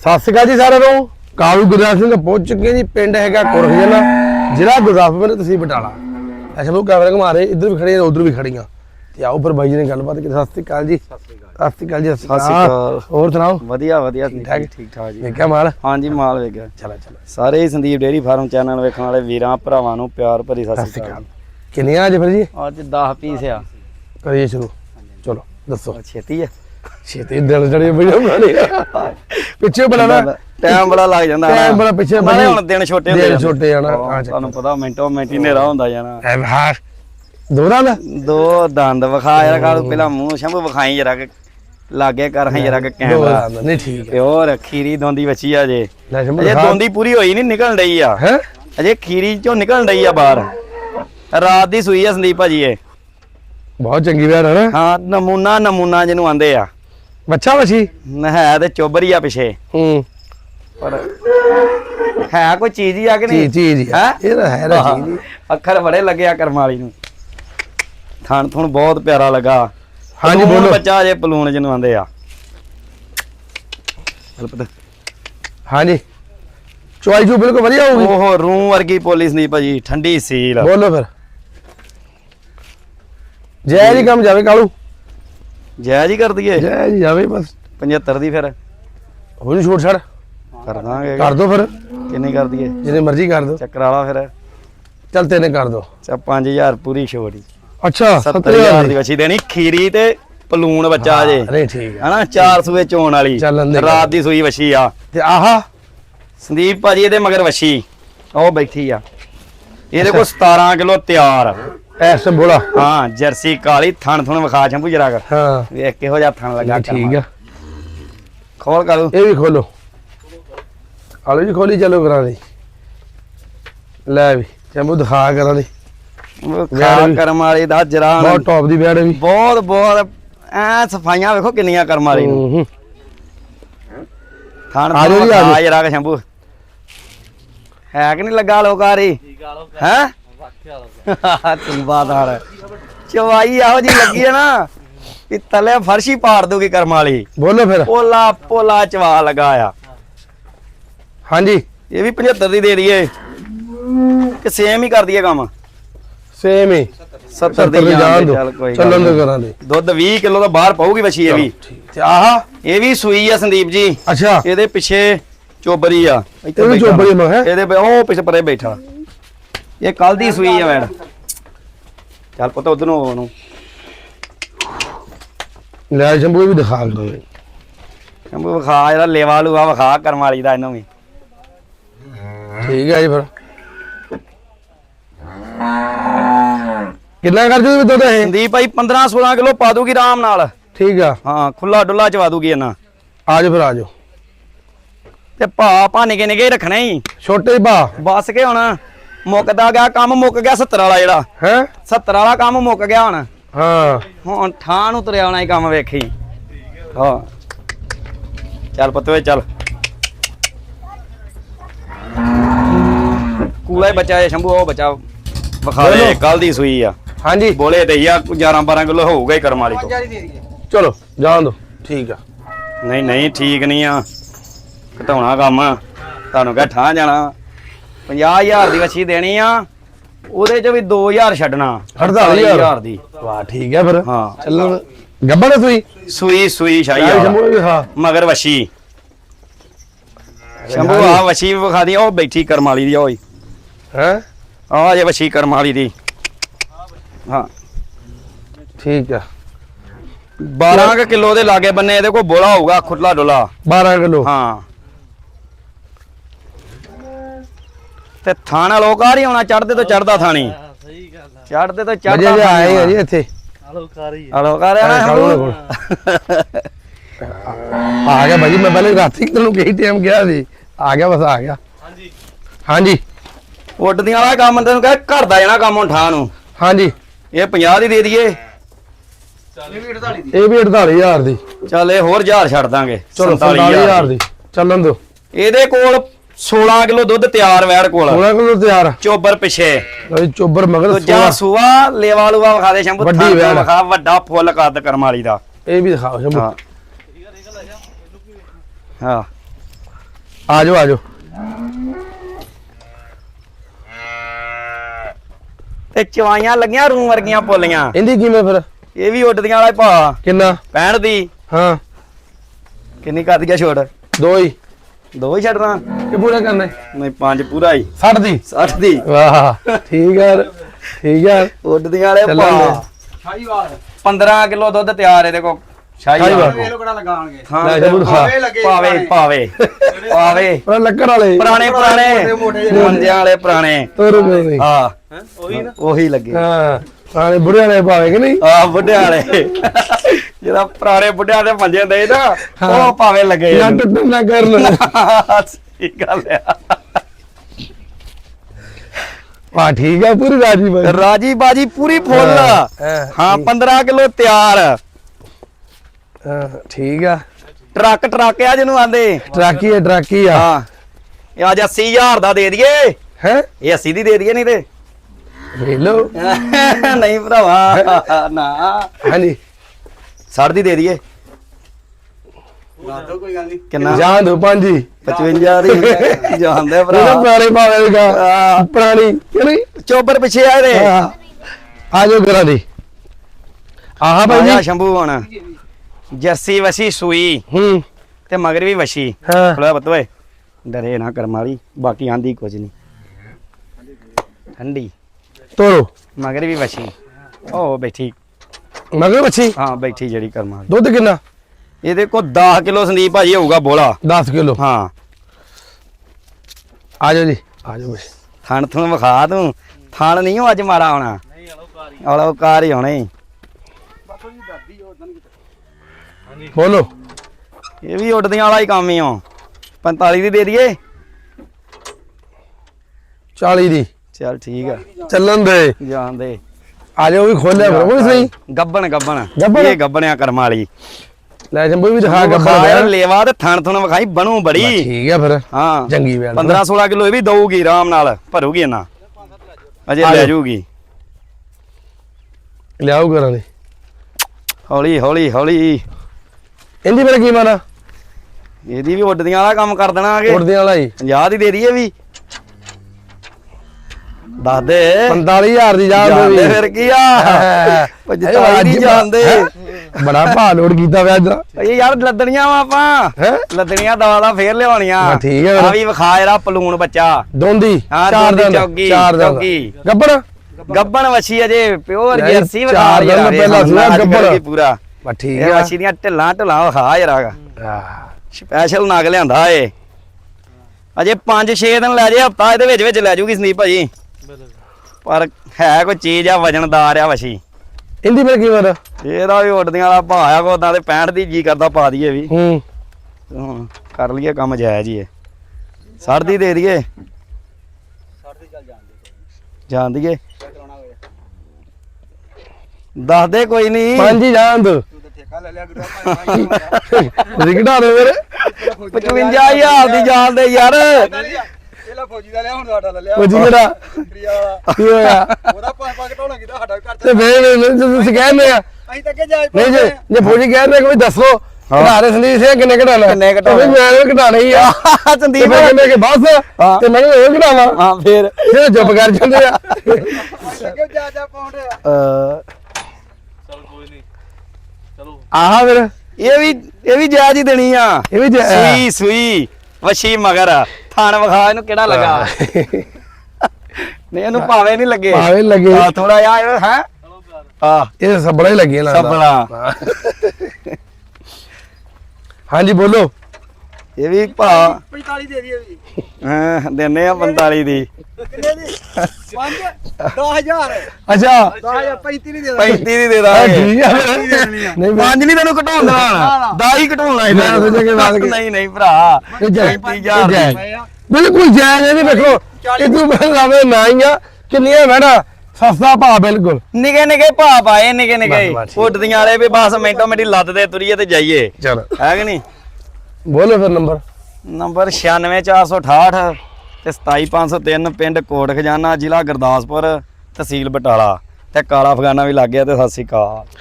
ਸਤਿ ਸ਼੍ਰੀ ਅਕਾਲ ਜੀ ਸਾਰਿਆਂ ਨੂੰ। ਕਾਲੂ ਗੁਰਦਾਸ ਸਿੰਘ ਪਹੁੰਚ ਚੁੱਕੇ ਜੀ ਪਿੰਡ ਹੈਗਾ ਕੁਰਖਜਨ ਜ਼ਿਲ੍ਹਾ। ਗੁਰਦਾਸਪੁਰ ਤੁਸੀਂ ਬਟਾਲਾ। ਅੱਛਾ ਲੋਕ ਕੈਮਰਾ ਘੁਮਾ ਰਹੇ ਇੱਧਰ ਵੀ ਖੜੇ ਆ ਉਧਰ ਵੀ ਖੜੀਆਂ ਤੇ ਆਓ ਫਿਰ ਬਾਈ ਜੀ ਨੇ ਗੱਲਬਾਤ ਕੀਤੀ ਸਤਿ ਸ਼੍ਰੀ ਅਕਾਲ ਜੀ। ਸਤਿ ਸ਼੍ਰੀ ਅਕਾਲ। ਜੀ ਸਤਿ ਸ਼੍ਰੀ ਅਕਾਲ। ਹੋਰ ਸੁਣਾਓ? ਵਧੀਆ ਵਧੀਆ। ਠੀਕ ਠਾਕ? ਠੀਕ ਠਾਕ ਜੀ। ਵੇਖਿਆ ਮਾਲ? ਹਾਂਜੀ ਮਾਲ ਵੇਖਿਆ। ਚਲਾ ਚਲਾ। ਸਾਰੇ ਸੰਦੀਪ ਡੇਰੀ ਫਾਰਮ ਚੈਨਲ ਵੇਖਣ ਵਾਲੇ ਵੀਰਾਂ ਭਰਾਵਾਂ ਨੂੰ ਪਿਆਰ ਭਰੀ ਸਤਿ ਸ਼੍ਰੀ ਅਕਾਲ। ਕਿੰਨੀਆਂ ਅੱਜ ਫਿਰ ਜੀ? ਅੱਜ 10 ਪੀਸ ਆ। ਕਰੀਏ ਸ਼ੁਰੂ। ਚਲੋ ਦੱਸੋ। ਛੇਤੀ ਆ। ਛੇਤੀ ਦਿਲ ਜੜੇ ਬਈ ਬਣਾਣੇ ਪਿੱਛੇ ਬਣਾਣਾ ਟਾਈਮ ਬੜਾ ਲੱਗ ਜਾਂਦਾ। ਟਾਈਮ ਬੜਾ ਪਿੱਛੇ ਨਾਲੇ ਬਣੀ। ਹੁਣ ਦਿਨ ਛੋਟੇ ਦਿਨ ਹੁੰਦੇ ਜਾਂਦੇ। ਛੋਟੇ ਆ ਨਾ, ਹਾਂ, ਹਾਂ, ਚੱਕਰ। ਤੁਹਾਨੂੰ ਪਤਾ ਮਿੰਟੋ ਮਿੰਟ ਹੀ ਹਨੇਰਾ ਹੁੰਦਾ ਜਾਣਾ। ਐ ਹਾਂ ਦੋਨਾਂ ਦਾ ਦੋ ਦੰਦ ਵਿਖਾ ਯਾਰ ਕਾਲੂ ਪਹਿਲਾਂ ਮੂੰਹ ਸ਼ੰਭੂ ਵਿਖਾਈ ਜਰਾ ਕਿ ਲਾਗੇ ਕਰ ਹਾਂ ਜਰਾ ਕਿ ਕੈਮਰਾ ਦੋਨਾਂ ਨਹੀਂ ਠੀਕ ਹੈ ਤੇ ਹੋਰ ਖੀਰੀ ਦੋਂਦੀ ਬੱਚੀ ਆ ਜੇ। ਅਜੇ। ਦੋਂਦੀ ਪੂਰੀ ਹੋਈ ਨਹੀਂ ਨਿਕਲਣ ਡਈ ਆ। ਹੈ? ਅਜੇ ਖੀਰੀ ਚੋਂ ਨਿਕਲਣ ਡਈ ਆ ਬਾਹਰ। ਰਾਤ ਦੀ ਸੂਈ ਆ ਸੰਦੀਪ ਭਾਜੀ ਇਹ। ਬਹੁਤ ਚੰਗੀ ਵਿਆਹ ਹੈ ਨਾ। ਹਾਂ ਨਮੂਨਾ ਨਮੂਨਾ ਜਿਹਨੂੰ ਆਂਦੇ ਆ। ਬੱਚਾ ਨ- ਹੈ ਤੇ ਚੋਬਰੀ ਆ ਪਿਛੇ। ਹੂੰ। ਪਰ ਹੈ ਕੋਈ ਚੀਜ਼ ਹੀ ਆ ਕਿ ਜੀ ਨਹੀਂ? ਜੀ ਜੀ ਹੈਂ? ਇਹ ਤਾਂ ਹੈ ਨਾ ਚੀਜ਼ ਹੀ। ਅੱਖਰ ਬੜੇ ਲੱਗੇ ਆ ਕਰਮ ਵਾਲੀ ਨੂੰ। ਥਣ ਥਣ ਬਹੁਤ ਪਿਆਰਾ ਲੱਗਾ। ਹਾਂਜੀ, ਬੋਲੋ। ਬੱਚਾ ਜੇ ਪਲੂਣ ਜਿਹਨੂੰ ਆਂਦੇ ਆ। ਹਾਂਜੀ। ਚੁਆਈ ਜੂ ਬਿਲਕੁਲ ਵਧੀਆ ਹੋਊਗੀ। ਉਹ ਰੂਮ ਵਰਗੀ ਪੋਲਿਸ ਨਹੀਂ ਭਾਜੀ ਠੰਡੀ ਸੀਲ। ਬੋਲੋ ਫਿਰ। ਜੈ ਜੀ ਕੰਮ ਜਾਵੇ ਕਾਲੂ। ਜੈ ਜੀ ਕਰ ਦਈਏ। ਜੈ ਜੀ ਜਾਵੇ ਬਸ। 75 ਦੀ ਫਿਰ। ਹੋਣੀ ਛੋਟ ਛੜ ਕਰ ਦਾਂਗੇ। ਕਰ ਦੋ ਫਿਰ। ਕਿੰਨੀ ਕਰ ਦਈਏ? ਜਿੰਨੇ ਮਰਜ਼ੀ ਕਰ ਦੋ। ਚੱਕਰ ਵਾਲਾ ਫਿਰ। ਚੱਲ ਤੇਨੇ ਕਰ ਦੋ। ਚਾ 5000 ਪੂਰੀ ਛੋੜ ਹੀ ਅੱਛਾ 70000 ਦੀ। ਵਛੀ ਦੇਣੀ। ਖੀਰੀ ਤੇ ਪਲੂਣ ਬੱਚਾ ਜੇ। ਨਹੀਂ ਠੀਕ ਹੈ ਹਨਾ ਚਾਰ ਸੂਏ ਚੋਣ ਵਾਲੀ। ਰਾਤ ਦੀ ਸੂਈ ਵਛੀ ਆ। ਤੇ ਆਹਾ। ਸੰਦੀਪ ਭਾਜੀ ਇਹਦੇ ਮਗਰ ਵਛੀ। ਉਹ ਬੈਠੀ ਆ। ਇਹਦੇ ਕੋਲ 17 ਕਿਲੋ ਤਿਆਰ। ਐਸ ਬੋਲਾ ਹਾਂ ਜਰਸੀ ਕਾਲੀ ਥਣ ਥਣ ਵਿਖਾ ਚੰਪੂ ਜਰਾ ਕਰ ਹਾਂ। ਵੇਖ ਕਿਹੋ ਜਿਹਾ ਥਣ ਲੱਗਾ ਠੀਕ ਆ। ਖੋਲ ਕਰ ਇਹ ਵੀ ਖੋਲੋ। ਆਲੋ ਜੀ ਖੋਲੀ ਚਲੋ ਕਰਾਂ ਦੀ। ਲੈ ਵੀ ਚੰਬੂ ਦਿਖਾ ਕਰਾਂ ਦੀ। ਖਾ ਕਰਮ ਵਾਲੀ ਦਾ ਜਰਾ ਬਹੁਤ ਟੌਪ ਦੀ ਬੈੜ ਵੀ। ਬਹੁਤ ਬਹੁਤ। ਐ ਸਫਾਈਆਂ ਵੇਖੋ ਕਿੰਨੀਆਂ ਕਰਮ ਵਾਲੀ ਨੂੰ। ਹੂੰ ਹੂੰ। ਥਣ ਆ। ਜਰਾ ਸ਼ੰਭੂ। ਹੈ ਕਿ ਨਹੀਂ ਲੱਗਾ ਲੋਕਾਰੀ ਹੈ? ਤੂੰ ਬਾਦਾਰ ਚਵਾਈ ਆਹੋ ਜੀ ਲੱਗੀ ਹੈ ਨਾ ਵੀ ਤਲੇ ਫਰਸ਼ੀ ਪਾੜ ਦੂਗੀ ਕਰਮ ਵਾਲੀ। ਬੋਲੋ ਫਿਰ। ਪੋਲਾ ਪੋਲਾ ਚਵਾ ਲਗਾ ਆ। ਹਾਂਜੀ। ਇਹ ਵੀ 75 ਦੀ ਦੇ ਦਈਏ। ਕਿ ਸੇਮ ਹੀ ਕਰ ਦਈਏ ਕੰਮ? ਸੇਮ ਹੀ। 70 ਦੀ ਜਾਣ ਦੇ ਦੋ ਚੱਲ ਕੋਈ ਚੱਲਣ ਦੋ ਨੀ। ਕਰਾਂ ਦੇ। ਦੁੱਧ 20 ਕਿਲੋ ਦਾ ਬਾਹਰ ਪਾਊਗੀ ਵਛੀ ਇਹ ਵੀ। ਤੇ ਆਹਾ? ਇਹ ਵੀ ਸੂਈ ਆ ਸੰਦੀਪ ਜੀ। ਅੱਛਾ। ਇਹਦੇ ਪਿੱਛੇ ਚੋਬਰੀ ਆ। ਇੱਥੇ ਇਹ ਵੀ ਬੈਠਾ। ਚੋਬਰੀ ਮਾ ਹੈ ਇਹਦੇ ਉਹ ਪਿੱਛੇ ਪਰੇ ਬੈਠਾ। ਇਹ ਕੱਲ ਦੀ ਸੂਈ ਆ ਮੈਡ ਚੱਲ ਪੁੱਤ ਉਧਰ ਨੂੰ ਉਹਨੂੰ। ਲੈ ਸ਼ੰਭੂ ਇਹ ਵੀ ਦਿਖਾ ਕਰੋ ਸ਼ੰਭੂ ਵਿਖਾ ਜਿਹੜਾ ਲੇਵਾ ਲੂਆ ਵਿਖਾ ਕਰਮ ਵਾਲੀ ਦਾ ਇਹਨੂੰ ਵੀ। ਠੀਕ ਹੈ ਜੀ ਫਿਰ। ਕਿੰਨਾ ਕਰ ਜੂ ਦੁੱਧ ਇਹ? ਸੰਦੀਪ ਭਾਈ 15 16 ਕਿਲੋ ਪਾ ਦੂਗੀ ਆਰਾਮ ਨਾਲ। ਠੀਕ ਆ। ਹਾਂ ਖੁੱਲਾ ਡੁੱਲਾ ਚਵਾ ਦੂਗੀ ਇਹਨਾਂ। ਆ ਜਾਓ ਫਿਰ ਆ ਜਾਓ। ਤੇ ਭਾ ਭਾ ਨਿਕੇ ਨਿਕੇ ਰੱਖਣਾ ਹੀ। ਛੋਟੇ ਭਾ ਬਸ ਕੇ ਹੁਣ। ਮੁੱਕਦਾ ਗਿਆ ਕੰਮ ਮੁੱਕ ਗਿਆ 70 ਵਾਲਾ ਜਿਹੜਾ। ਹੈ? 70 ਵਾਲਾ ਕੰਮ ਮੁੱਕ ਗਿਆ ਹੁਣ। ਹਾਂ। ਹੁਣ ਠਾਂ ਨੂੰ ਤੁਰਿਆ ਆਉਣਾ ਹੀ ਕੰਮ ਵੇਖੀ। ਹਾਂ। ਚੱਲ ਪੁੱਤ ਵੇ ਚੱਲ। ਕੂਲਾ ਹੀ ਬੱਚਾ ਸ਼ੰਭੂ ਉਹ ਬੱਚਾ ਵਿਖਾ ਦੇ। ਕੱਲ ਦੀ ਸੂਈ ਆ। ਹਾਂਜੀ। ਬੋਲੇ ਤੇ ਆ 11 12 ਕਿਲੋ ਹੋਊਗਾ ਹੀ ਕਰਮ ਵਾਲੀ ਤੋਂ। ਚਲੋ ਜਾਣ ਦੋ। ਠੀਕ ਆ। ਨਹੀਂ ਨਹੀਂ ਠੀਕ ਨਹੀਂ ਆ। ਘਟਾਉਣਾ ਕੰਮ। ਤੁਹਾਨੂੰ ਕਹ ਠਾਂ ਜਾਣਾ। 50000 ਦੀ ਵੱਛੀ ਦੇਣੀ ਆ ਉਹਦੇ ਚ ਵੀ 2000 ਛੱਡਣਾ। 48,000 ਦੀ। ਵਾਹ ਠੀਕ ਹੈ ਫਿਰ। ਹਾਂ। ਚੱਲਣ। ਗੱਬੜ ਸੂਈ ਸੂਈ ਸੂਈ ਸ਼ਾਹੀ ਆ। ਹਾਂ। ਮਗਰ ਵਸ਼ੀ ਸ਼ੰਭੂ ਆ ਵਸ਼ੀ ਵੀ ਵਿਖਾ ਦੀ ਉਹ ਬੈਠੀ ਕਰਮ ਵਾਲੀ ਦੀ ਓਏ। ਹੈ? ਆ ਜੇ ਵਸ਼ੀ ਕਰਮ ਵਾਲੀ ਦੀ। ਹਾਂ। ਠੀਕ ਆ। 12 ਕਿਲੋ ਦੇ ਲਾਗੇ ਬੰਨੇ ਇਹਦੇ ਕੋਲ ਬੋਲਾ ਹੋਊਗਾ ਖੁੱਲਾ ਡੁਲਾ 12 ਕਿਲੋ? ਹਾਂ। ਤੇ ਥਾਣਾ ਲੋਕਾਰ ਹੀ ਆਉਣਾ ਚੜਦੇ ਤੋਂ ਚੜਦਾ ਥਾਣੀ। ਸਹੀ ਗੱਲ ਆ। ਚੜਦੇ ਤੋਂ ਚੜਦਾ ਜੇ ਆਏ ਆ ਜੀ ਇੱਥੇ। ਹਲੋ ਕਰ ਹੀ ਲੋਕਾਰ ਆ ਆ ਗਿਆ ਭਾਜੀ ਮੈਂ ਪਹਿਲੇ ਰਾਤੀ ਤੈਨੂੰ ਕਹੀ ਟਾਈਮ ਗਿਆ ਸੀ। ਆ ਗਿਆ ਬਸ ਆ ਗਿਆ। ਹਾਂਜੀ। ਹਾਂਜੀ। ਉੱਡਦੀਆਂ ਵਾਲਾ ਕੰਮ ਤੈਨੂੰ ਕਹੇ ਘਰ ਦਾ ਜਾਣਾ ਕੰਮ ਹੁਣ ਠਾਂ ਨੂੰ। ਹਾਂਜੀ। ਇਹ 50 ਦੀ ਦੇ ਦਈਏ। ਚੱਲ ਵੀ 48 ਦੀ। ਇਹ ਵੀ 48000 ਦੀ। ਚੱਲ ਇਹ ਹੋਰ 1000 ਛੱਡ ਦਾਂਗੇ ਚਲੋ 47,000 47000 ਦੀ। ਚੱਲਣ ਦੋ ਇਹਦੇ ਕੋਲ 16 ਕਿਲੋ ਦੁੱਧ ਤਿਆਰ ਵੈੜ ਕੋਲ। 16 ਕਿਲੋ ਤਿਆਰ। ਆ। ਚੋਬਰ ਪਿਛੇ। ਜੀ ਚੋਬਰ ਮਗਰ ਦੂਜਾ 16 ਸੂਆ ਲੇਵਾ ਲੂਆ ਵਿਖਾ ਦੇ ਸ਼ੰਭੂ ਵੱਡੀ ਵੈੜ। ਵਿਖਾ ਵੱਡਾ ਫੁੱਲ ਕੱਦ ਕਰਮ ਵਾਲੀ ਦਾ। ਇਹ ਵੀ ਦਿਖਾਓ ਸ਼ੰਭੂ। ਹਾਂ। ਹਾਂ। ਆ ਜਾਓ ਆ ਜਾਓ ਤੇ ਚਵਾਈਆਂ ਲੱਗੀਆਂ ਰੂਮ ਵਰਗੀਆਂ ਪੋਲੀਆਂ ਇਹਦੀ ਕੀਮਤ ਫਿਰ? ਇਹ ਵੀ ਉੱਡਦੀਆਂ ਵਾਲਾ ਭਾ। ਕਿੰਨਾ? 65 ਦੀ। ਹਾਂ। ਕਿੰਨੀ ਕਰ ਦਿਆ ਛੋੜ? ਦੋ ਹੀ। ਦੋ ਹੀ ਛੱਡਣਾ ਕਿ ਪੂਰਾ ਕਰਨਾ ਹੈ? ਨਹੀਂ ਪੰਜ ਪੂਰਾ ਹੀ। 60 ਦੀ? 60 ਦੀ। ਵਾਹ ਠੀਕ ਹੈ ਠੀਕ ਹੈ ਉੱਡਦੀਆਂ ਵਾਲੇ ਚੱਲਣ। ਸ਼ਾਹੀਵਾਲ 15 ਕਿਲੋ ਦੁੱਧ ਤਿਆਰ ਇਹਦੇ ਕੋ ਸ਼ਾਹੀਵਾਲ। ਸ਼ਾਹੀਵਾਲ ਇਹ ਲੋਕੜਾ ਲਗਾਉਣਗੇ। ਹਾਂ। ਲੈ ਜਰੂਰ ਖਾ। ਭਾਵੇਂ ਲੱਗੇ ਪਾਵੇ ਪਾਵੇ। ਪਾਵੇ। ਉਹ ਲੱਕੜ ਵਾਲੇ। ਪੁਰਾਣੇ ਪੁਰਾਣੇ। ਮੋਟੇ ਜਿਹੇ। ਮੰਜਿਆਂ ਵਾਲੇ ਪੁਰਾਣੇ। ਤੋਰ ਨਹੀਂ। ਹਾਂ। ਉਹੀ ਨਾ। ਉਹੀ ਲੱਗੇ। ਹਾਂ ਪੁਰਾਣੇ ਬੁੜੇ ਵਾਲੇ ਭਾਵੇਂ ਕਿ ਨਹੀਂ? ਆ ਬੁੱਢਿਆਂ ਵਾਲੇ। ਜਿਹੜਾ ਪੁਰਾਣੇ ਬੁੱਢਿਆਂ ਦੇ ਮੰਜੇ ਦੇ ਨਾ ਉਹ ਭਾਵੇਂ ਲੱਗੇ। ਨਾ ਟੁੱਟਣ ਨਾ ਕਰਨ। ਗੱਲ ਆ? ਵਾਹ ਠੀਕ ਹੈ ਪੂਰੀ ਰਾਜੀ ਬਾਈ ਰਾਜੀ ਬਾਜੀ ਪੂਰੀ ਫੁੱਲ। ਹਾਂ, ਹਾਂ 15 ਕਿਲੋ ਤਿਆਰ। ਠੀਕ ਆ। ਟਰੱਕ ਟਰੱਕ ਆ ਜਿਹਨੂੰ ਆਂਦੇ। ਟਰਾਕੀ ਹੈ ਟਰਾਕੀ ਆ। ਹਾਂ ਇਹ ਅੱਜ 80000 ਦਾ ਦੇ ਦਈਏ। ਹੈ? ਇਹ 80 ਦੀ ਦੇ ਦਈਏ ਨਹੀਂ ਤੇ। ਵੇਖ ਲਓ। ਨਹੀਂ ਭਰਾਵਾ ਨਾ। ਹਾਂਜੀ। 60 ਦੀ ਦੇ ਦਈਏ। ਦੱਸ ਦਿਓ ਕੋਈ ਗੱਲ ਨਹੀਂ ਕਿੰਨਾ? ਜਾਨ ਦੋ ਪੰਜੀ 55 ਦੀ। ਜਾਣਦੇ ਇਹਦਾ ਭਰਾ। ਪੁਰਾਣੇ ਭਾਵੇਂ ਦਾ। ਪੁਰਾਣੀ ਕਿ ਨਹੀਂ? ਚੋਬਰ ਪਿੱਛੇ ਆ ਇਹਦੇ। ਹਾਂ। ਆ ਜਾਓ ਕਰਾਂ ਦੀ। ਆਹਾ ਭਾਈ ਜੀ। ਸ਼ੰਭੂ ਹੁਣ। ਜਰਸੀ ਵਸੀ ਸੂਈ। ਹੂੰ। ਤੇ ਮਗਰ ਵੀ ਵਸ਼ੀ। ਹਾਂ। ਖਲੋਇਆ ਬਤੋਏ ਡਰੇ ਨਾ ਕਰ ਮਾਰੀ ਬਾਕੀ ਆਂਦੀ ਕੁਝ ਨਹੀਂ ਠੰਡੀ। ਤੋਰੋ। ਮਗਰ ਵੀ ਵਸ਼ੀ। ਉਹ ਬੈਠੀ। ਮਗਰ ਬੱਚੀ ਹਾਂ ਬੈਠੀ ਜਿਹੜੀ ਕਰ ਮਾਰੀ ਦੁੱਧ ਕਿੰਨਾ? ਇਹਦੇ ਕੋ 10 ਕਿਲੋ ਸੰਦੀਪ ਭਾਜੀ ਹੋਊਗਾ ਬੋਲਾ। 10 ਕਿਲੋ। ਹਾਂ। ਆ ਜਾਓ ਜੀ। ਆ ਜਾਓ ਬਈ। ਥਣ ਥਣ ਵਿਖਾ ਤੂੰ। ਥਣ ਨਹੀਂ ਅੱਜ ਮਾੜਾ ਆਉਣਾ ਨਹੀਂ ਅਲੋਕਾਰੀ ਔਲਾ ਕਾਰ ਹੀ ਹੋਣੇ। ਬਾਤੋਂ ਜੀ ਦਾਦੀ ਉਹ ਦਨ ਹਾਂਜੀ ਬੋਲੋ। ਇਹ ਵੀ ਉੱਡਦੀਆਂ ਵਾਲਾ ਹੀ ਕੰਮ ਹੀ ਆ। 45 ਦੀ ਦੇ ਦਈਏ। 40 ਦੀ। ਚੱਲ ਠੀਕ ਆ। ਚੱਲਣ ਦੇ। ਜਾਣ ਦੇ। ਆ ਜਾਓ ਵੀ ਖੋਲਿਆ ਫਿਰ ਸਹੀ। ਗੱਬਣ। ਗੱਬਣ? ਇਹ ਗੱਬਣਿਆ ਕਰਮ ਵਾਲੀ। ਲੈ ਜੰਬੂ ਵੀ ਦਿਖਾ ਗੱਬਾ ਵਿਖਾਇਆ ਲੇਵਾ ਤੇ ਥਣ ਥਣ ਵਿਖਾਈ ਬਣੂ ਬੜੀ। ਠੀਕ ਹੈ ਫਿਰ। ਹਾਂ। ਚੰਗੀ ਵੇਲ। 15 16 ਕਿਲੋ ਇਹ ਵੀ ਦਊਗੀ ਆਰਾਮ ਨਾਲ ਭਰੂਗੀ ਇਹਨਾਂ। ਅਜੇ ਆ ਲੈ। ਜਾਊਗੀ। ਲਿਆਓ ਕਰਾਂ ਦੀ। ਹੌਲੀ ਹੌਲੀ ਹੌਲੀ। ਇਹਦੀ ਫਿਰ ਕੀ ਮਾਨਾ? ਇਹਦੀ ਵੀ ਉੱਡਦੀਆਂ ਵਾਲਾ ਕੰਮ ਕਰ ਦੇਣਾ ਆਗੇ ਉੜਦਿਆਂ ਵਾਲਾ ਹੀ। 50 ਦੀ ਦੇ ਦਈਏ ਵੀ। ਦੱਸ ਦੇ। 45000 ਦੀ ਜਾਨ ਫਿਰ ਕੀ ਆ? ਪੰਤਾਲੀ ਦੀ ਜਾਣਦੇ। ਬੜਾ ਭਾਅ ਲੋਡ ਕੀਤਾ ਵਿਆਜ ਦਾ ਇਹ ਯਾਰ ਲੱਦਣੀਆਂ ਵਾ ਆਪਾਂ। ਲੱਦਣੀਆਂ ਦਵਾ ਦਾ ਫੇਰ ਲਿਆਉਣੀਆਂ। ਠੀਕ ਹੈ ਫਿਰ। ਆ ਵੀ ਵਿਖਾ ਇਹਦਾ ਪਲੂਣ ਬੱਚਾ। ਦੋਂਦੀ ਚਾਰ ਦਿਨ ਚਾਰ ਦਿਨ। ਗੱਬੜ? ਗੱਬਣ ਵਛੀ ਅਜੇ ਪਿਓਰ ਜਰਸੀ ਵਿਖਾ ਯਾਰ ਪਹਿਲਾਂ ਸੀਗਾ ਗੱਭਣ। ਪੂਰਾ। ਠੀਕ ਵਛੀ ਦੀਆਂ ਢਿੱਲਾਂ ਢਿੱਲਾਂ ਵਿਖਾ ਯਾਰ ਸਪੈਸ਼ਲ ਨਗ ਲਿਆਂਦਾ ਏ ਅਜੇ 5-6 ਦਿਨ ਲੈ ਜੇ ਹਫਤਾ ਇਹਦੇ ਵਿੱਚ ਵਿੱਚ ਲੈ ਜੂਗੀ ਸੰਦੀਪ ਭਾਜੀ। ਪਰ ਹੈ ਕੋਈ ਚੀਜ਼ ਆ ਵਜਨਦਾਰ ਆ ਵਛੀ ਇਹਦੀ ਫਿਰ ਕੀ ਮਾਨਾ ਇਹਦਾ ਵੀ ਉੱਡਦੀਆਂ ਵਾਲਾ ਭਾਅ ਆ ਕੋ ਉਦਾਂ ਤੇ 65 ਦੀ ਜੀ ਕਰਦਾ ਪਾ ਦਈਏ ਵੀ। ਹੂੰ। ਹੁਣ ਕਰ ਲਈਏ ਕੰਮ ਜਾਇਜ਼ ਹੀ ਹੈ 60 ਦੀ ਦੇ ਦਈਏ। 60 ਦੀ ਚੱਲ ਜਾਂਦੇ ਜਾਣ ਦਈਏ। ਕਰਾਉਣਾ ਹੋਇਆ ਦੱਸ ਦੇ ਕੋਈ ਨਹੀਂ ਪੰਜ ਹੀ ਜਾਨ ਦੋ। ਤੂੰ ਤਾਂ ਠੇਕਾ ਲੈ ਲਿਆ ਗੁਰੂ ਤੁਸੀਂ ਘਟਾ ਦਿਓ ਮੇਰੇ। 55000 ਦੀ ਜਾਣ ਦੇ ਯਾਰ। ਫੌਜੀ ਦਾ ਲਿਆ ਹੁਣ ਸਾਡਾ ਲੈ ਲਿਆ। ਉਹ ਜਿਹੜਾ? ਫਰੀਆ ਵਾਲਾ। ਕੀ ਹੋਇਆ? ਉਹਦਾ ਪੰਜ ਪੰਜ ਘਟਾਉਣਾ ਕੀਤਾ ਸਾਡਾ ਵੀ ਘਰ ਤੇ ਫੇਰ ਜੇ ਤੁਸੀਂ ਕਹਿੰਦੇ ਆ। ਅਸੀਂ ਤਾਂ ਅੱਗੇ ਜਾਇ ਨਹੀਂ ਜੇ ਜੇ ਫੌਜੀ ਕਹਿੰਦੇ ਕੋਈ ਦੱਸੋ ਘਟਾ ਦੇ ਸੰਦੀਪ ਸਿੰਘ ਕਿੰਨੇ ਘਟਾਣਾ ਕਿੰਨੇ ਘਟਾਉਣੇ? ਮੈਂ ਵੀ ਘਟਾਣਾ ਹੀ ਆ। ਸੰਦੀਪ ਮੈਂ ਕਹਿੰਦੇ ਕਿ ਬਸ। ਤੇ ਮੈਂ ਘਟਾਵਾਂ? ਹਾਂ ਫੇਰ। ਫਿਰ ਚੁੱਪ ਕਰ ਜਾਂਦੇ ਆ। ਅੱਗੇ ਜਾ ਜਾ ਪਾਉਂਦੇ ਆ ਅਹ, ਚਲ ਕੋਈ ਨਹੀਂ ਚਲੋ। ਆਹ ਫਿਰ ਇਹ ਵੀ ਇਹ ਵੀ ਜਾਇਜ਼ ਹੀ ਦੇਣੀ ਆ। ਇਹ ਵੀ ਜਾ- ਸੂਈ ਸੂਈ। ਵਸ਼ੀ ਮਗਰ ਥਾਣ ਵਿਖਾ ਇਹਨੂੰ ਕਿਹੜਾ ਲੱਗਾ? ਨਹੀਂ ਇਹਨੂੰ ਭਾਵੇਂ ਨਹੀਂ ਲੱਗੇ। ਭਾਵੇਂ ਲੱਗੇ। ਆ ਥੋੜਾ ਜਿਹਾ ਹੈ? ਆ ਇਹ ਸਬੜਾ ਹੀ ਲੱਗੇ ਲੱਗਦਾ। ਸਬਲਾ। ਹਾਂਜੀ ਬੋਲੋ। ਇਹ ਵੀ ਭਾ 45 ਦੇ ਦਈਏ ਵੀ। ਹਾਂ ਦਿੰਨੇ ਆ 45 ਦੀ। ਕਿੰਨੇ ਦੀ 5 10000 ਅੱਛਾ 10000 35 ਨਹੀਂ ਦੇ 35 ਦੀ ਦੇ ਆ ਦਾਂਗੇ ਠੀਕ ਆ ਫਿਰ। ਨਹੀਂ ਮੈਂ ਪੰਜ ਨਹੀਂ ਤੈਨੂੰ ਘਟਾਉਣ ਦੇਣਾ। ਦਾ ਹੀ ਘਟਾਉਣਾ ਮੈਂ ਸੋਚਿਆ ਕਿ ਬਾਅਦ ਕੇ- ਨਹੀਂ ਨਹੀਂ ਭਰਾ। ਇਹ ਜਾਇਜ਼- 35,000 ਦੀ। ਜਾਇਜ਼। ਮੈਂ ਆ ਬਿਲਕੁਲ ਜਾਇਜ਼ ਹੈ ਜੀ ਵੇਖੋ ਤੂੰ ਲਾਵੇ ਨਾ ਹੀ ਆ ਕਿੰਨੀਆਂ ਮੈਡਾ ਸਸਤਾ ਭਾਅ ਬਿਲਕੁਲ। ਨਿੱਕੇ ਨਿੱਕੇ ਭਾ ਪਾਏ ਨਿੱਕੇ ਨਿੱਕੇ। ਉੱਡਦੀਆਂ ਵਾਲੇ ਵੀ ਬਸ ਮਿੰਟੋ ਮਿੰਟੀ ਲੱਦ ਦੇ ਤੁਰੀਏ ਤੇ ਜਾਈਏ। ਚਲੋ। ਹੈ ਕਿ ਨਹੀਂ? ਬੋਲੋ ਫਿਰ ਨੰਬਰ। ਨੰਬਰ 96468 ਤੇ 27503 ਪਿੰਡ ਕੋਟ ਖਜ਼ਾਨਾ, ਜ਼ਿਲ੍ਹਾ ਗੁਰਦਾਸਪੁਰ, ਤਹਿਸੀਲ ਬਟਾਲਾ ਤੇ ਕਾਲਾ ਫਗਾਨਾ ਵੀ ਲੱਗ ਗਿਆ ਤੇ ਸਤਿ ਸ੍ਰੀ ਅਕਾਲ।